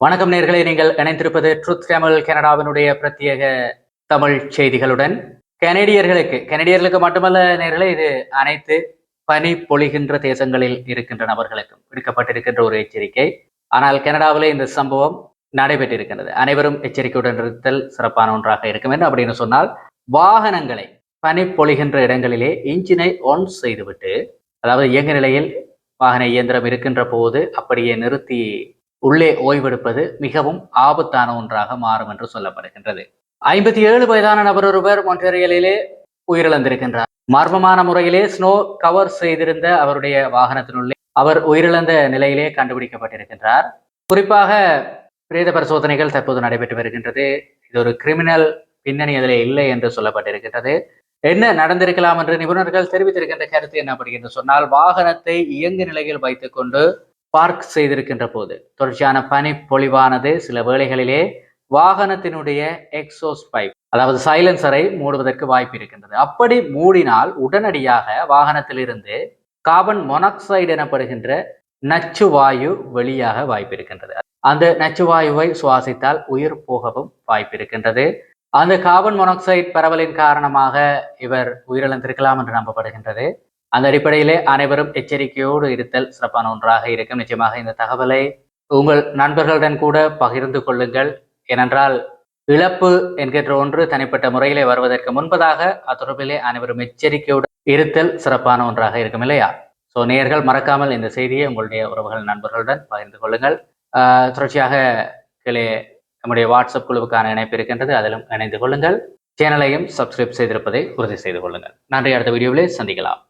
வணக்கம் நேர்களை நீங்கள் இணைந்திருப்பது ட்ரூத் தமிழ் கனடாவினுடைய பிரத்யேக தமிழ் செய்திகளுடன். கனடியர்களுக்கு கனடியர்களுக்கு மட்டுமல்ல நேர்களே இது அனைத்து பனி பொழிகின்ற தேசங்களில் இருக்கின்ற நபர்களுக்கும் விடுக்கப்பட்டிருக்கின்ற ஒரு எச்சரிக்கை. ஆனால் கனடாவிலே இந்த சம்பவம் நடைபெற்றிருக்கின்றது. அனைவரும் எச்சரிக்கையுடன் இருத்தல் சிறப்பான ஒன்றாக இருக்கும் என்று அப்படின்னு சொன்னால் வாகனங்களை பனி பொழிகின்ற இடங்களிலே இன்ஜினை ஆன் செய்துவிட்டு அதாவது இயங்க நிலையில் வாகன இயந்திரம் இருக்கின்ற போது அப்படியே நிறுத்தி உள்ளே ஓய்வெடுப்பது மிகவும் ஆபத்தான ஒன்றாக மாறும் என்று சொல்லப்படுகின்றது. ஐம்பத்தி ஏழு வயதான நபர் ஒருவர் மொன்றியலிலே உயிரிழந்திருக்கின்றார். மர்மமான முறையிலே ஸ்னோ கவர் செய்திருந்த அவருடைய வாகனத்தினுள்ளே அவர் உயிரிழந்த நிலையிலே கண்டுபிடிக்கப்பட்டிருக்கின்றார். குறிப்பாக பிரேத பரிசோதனைகள் தற்போது நடைபெற்று வருகின்றது. இது ஒரு கிரிமினல் பின்னணி அதில் இல்லை என்று சொல்லப்பட்டிருக்கின்றது. என்ன நடந்திருக்கலாம் என்று நிபுணர்கள் தெரிவித்திருக்கின்ற கருத்து என்ன அப்படி என்று சொன்னால் வாகனத்தை இயங்கு நிலையில் வைத்துக்கொண்டு பார்க் செய்திருக்கின்ற போது. தொடர்ச்சியான பனி பொழிவானது சில வேளைகளிலே வாகனத்தினுடைய எக்ஸோஸ் பைப் அதாவது சைலன்சரை மூடுவதற்கு வாய்ப்பு இருக்கின்றது. அப்படி மூடினால் உடனடியாக வாகனத்திலிருந்து கார்பன் மொனாக்சைடு எனப்படுகின்ற நச்சு வாயு வெளியாக வாய்ப்பு இருக்கின்றது. அந்த நச்சு வாயுவை சுவாசித்தால் உயிர் போகவும் வாய்ப்பு இருக்கின்றது. அந்த கார்பன் மொனாக்சைடு பரவலின் காரணமாக இவர் உயிரிழந்திருக்கலாம் என்று நம்பப்படுகின்றது. அந்த அடிப்படையிலே அனைவரும் எச்சரிக்கையோடு இருத்தல் சிறப்பான ஒன்றாக இருக்கும். நிச்சயமாக இந்த தகவலை உங்கள் நண்பர்களுடன் கூட பகிர்ந்து கொள்ளுங்கள். ஏனென்றால் இழப்பு என்கின்ற ஒன்று தனிப்பட்ட முறையிலே வருவதற்கு முன்பதாக அத்தொடர்பிலே அனைவரும் எச்சரிக்கையோடு இருத்தல் சிறப்பான ஒன்றாக இருக்கும் இல்லையா? ஸோ நேர்கள் மறக்காமல் இந்த செய்தியை உங்களுடைய உறவுகள் நண்பர்களுடன் பகிர்ந்து கொள்ளுங்கள். ஆஹ் தொடர்ச்சியாக கீழே நம்முடைய வாட்ஸ்அப் குழுவுக்கான இணைப்பு இருக்கின்றது. அதிலும் இணைந்து கொள்ளுங்கள். சேனலையும் சப்ஸ்கிரைப் செய்திருப்பதை உறுதி செய்து கொள்ளுங்கள். நன்றி. அடுத்த வீடியோவிலே சந்திக்கலாம்.